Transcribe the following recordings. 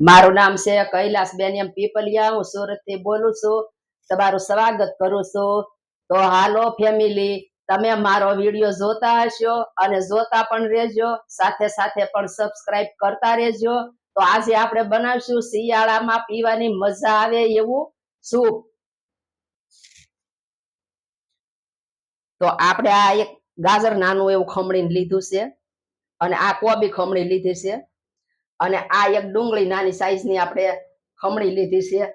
મારું નામ છે કૈલાસ બેન એમ પીપલિયા. હું સુરતથી બોલું છું. તમારું સ્વાગત કરું છું. તો હાલો ફેમિલી, તમે મારો વીડિયો જોતા હશો અને જોતા પણ રહેજો. સાથે સાથે પણ સબસ્ક્રાઇબ કરતા રહેજો. તો આજે આપણે બનાવશું શિયાળામાં પીવાની મજા આવે એવું. સૂપ તો આપણે આ એક ગાજર નાનું એવું ખમણીને લીધું છે. અને આ કોબી ખમણી લીધી છે. અને આ એક ડુંગળી નાની સાઈઝની આપણે ખમણી લીધી છે.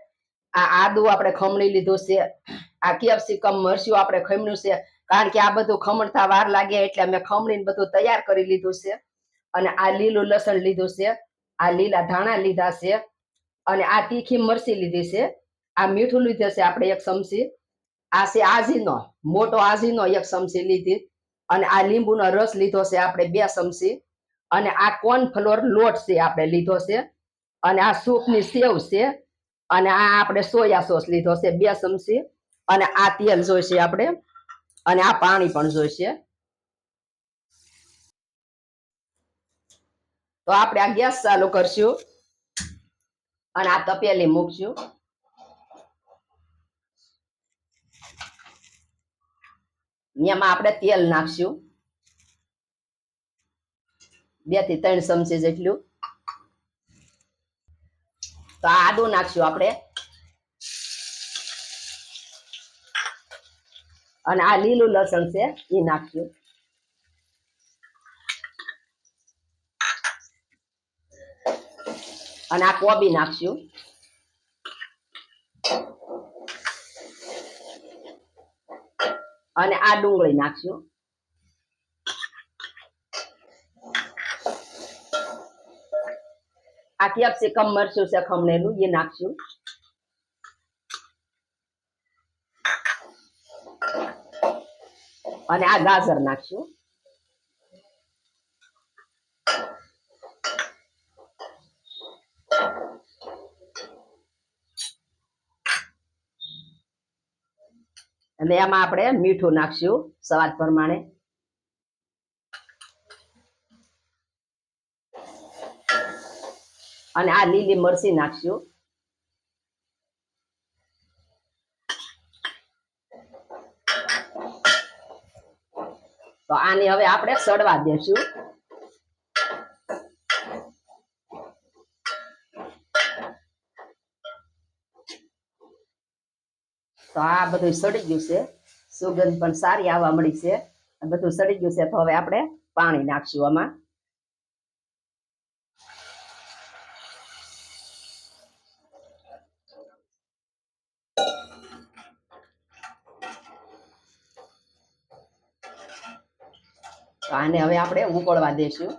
આ આદુ આપણે ખમણી લીધું છે. આ કેપ્સિકમ મરચું આપણે ખમણ્યું છે. કારણ કે આ બધું ખમણતા વાર લાગે એટલે અમે ખમણીને બધું તૈયાર કરી લીધું છે. અને આ લીલું લસણ લીધું છે. આ લીલા ધાણા લીધા છે. અને આ તીખી મરચી લીધી છે. આ મીઠું લીધું છે આપણે એક ચમચી. આ છે આજીનો, મોટો આજીનો એક ચમચી લીધી. અને આ લીંબુનો રસ લીધો છે આપણે બે ચમચી. અને આ કોર્નફ્લોર લોટ છે આપણે લીધો છે. અને આ સૂપની સેવ છે. અને આ આપણે સોયા સોસ લીધો છે, બે ચમચી. અને આ તેલ જોઈશે આપણે. અને આ પાણી પણ જોઈશે. તો આપણે આ ગેસ ચાલુ કરશું. અને આ તપેલી મૂકશું. એમાં આપણે તેલ નાખશું. બેથી ત્રણ ચમચી જેટલું. તો આ આદુ નાખશું આપણે. અને આ લીલું લસણ છે એ નાખ્યું અને આ કોબી નાખશું. અને આ ડુંગળી નાખશું. આ કેપ્સિકમ મરચું છે ખમણેલું એ નાખશું. અને આ ગાજર નાખશું. અને એમાં આપણે મીઠું નાખશું, સ્વાદ પ્રમાણે. અને આ લીલી મરચી નાખશું તો આને હવે આપણે સડવા દેશું. તો આ બધું સડી ગયું છે. સુગંધ પણ સારી આવવા મળી છે. બધું સડી ગયું છે, તો હવે આપણે પાણી નાખશું આમાં. તો આને હવે આપણે ઉકળવા દેશું.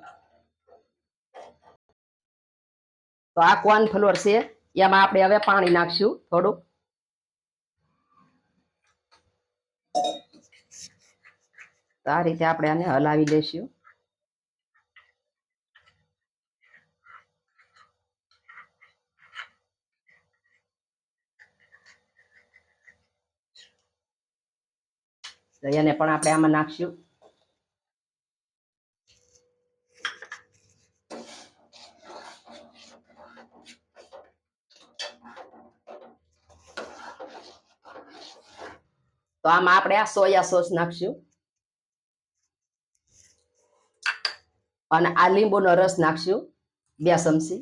તો આ કોર્નફ્લોર છે? એમાં આપણે હવે પાણી નાખશું થોડુંક. તો આ રીતે આપણે આને હલાવી દેશું. એને પણ આપણે આમાં નાખશું. તો આમાં આપણે આ સોયા સોસ નાખશું. અને આ લીંબુનો રસ નાખશું, બે ચમચી.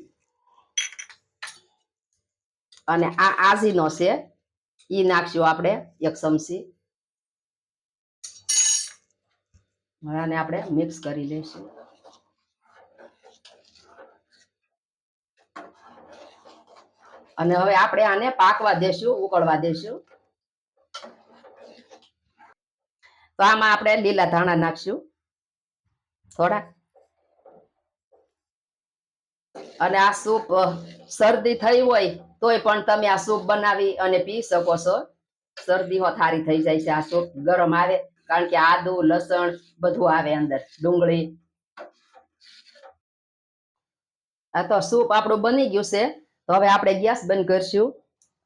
અને આ આજીનો છે એ નાખશું આપણે એક ચમચી. આને આપણે મિક્સ કરી લઈશું. અને હવે આપણે આને પાકવા દેશું, ઉકળવા દેશું. તો આમાં આપણે લીલા ધાણા નાખશું. થોડા અને આ સૂપ શરદી થઈ હોય તોય પણ તમે આ સૂપ બનાવી અને પી શકો છો. શરદી થારી થઈ જાય છે આ સૂપ, ગરમ આવે, કારણ કે આદુ, લસણ બધું આવે અંદર, ડુંગળી. આ તો સૂપ આપણું બની ગયું છે. તો હવે આપણે ગેસ બંધ કરશું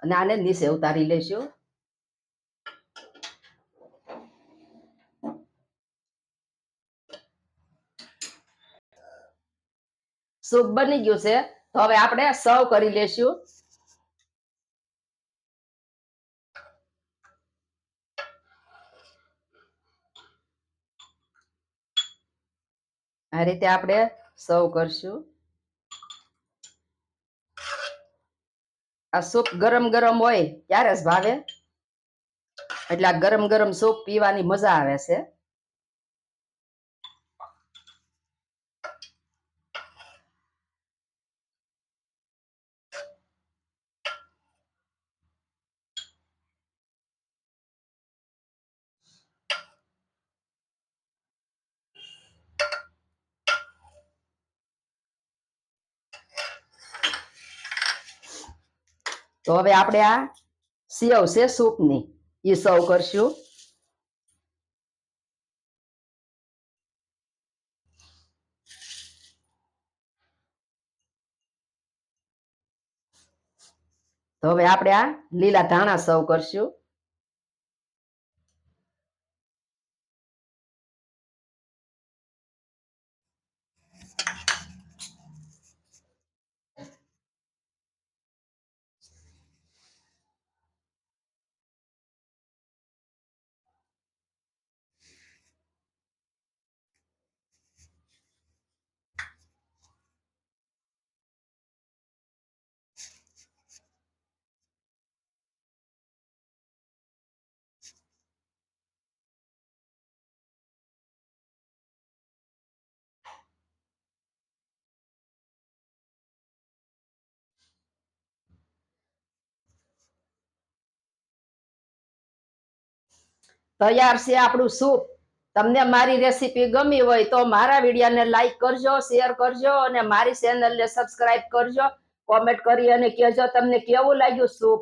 અને આને નીચે ઉતારી લઈશું. સૂપ બની ગયું છે. તો હવે આપણે સર્વ કરી લેશું. આ રીતે આપણે સર્વ કરશું. આ સૂપ ગરમ ગરમ હોય ત્યારે જ ભાવે. એટલે આ ગરમ ગરમ સૂપ પીવાની મજા આવે છે. તો હવે આપણે આ સેવ છે સૂપની. એ સર્વ કરશું. તો હવે આપણે આ લીલા ધાણા સર્વ કરશું. તૈયાર છે આપણું સૂપ. તમને મારી રેસીપી ગમી હોય તો મારા વિડીયોને લાઈક કરજો શેર કરજો અને મારી ચેનલને સબસ્ક્રાઇબ કરજો. કોમેન્ટ કરી અને કહેજો તમને કેવું લાગ્યું સૂપ?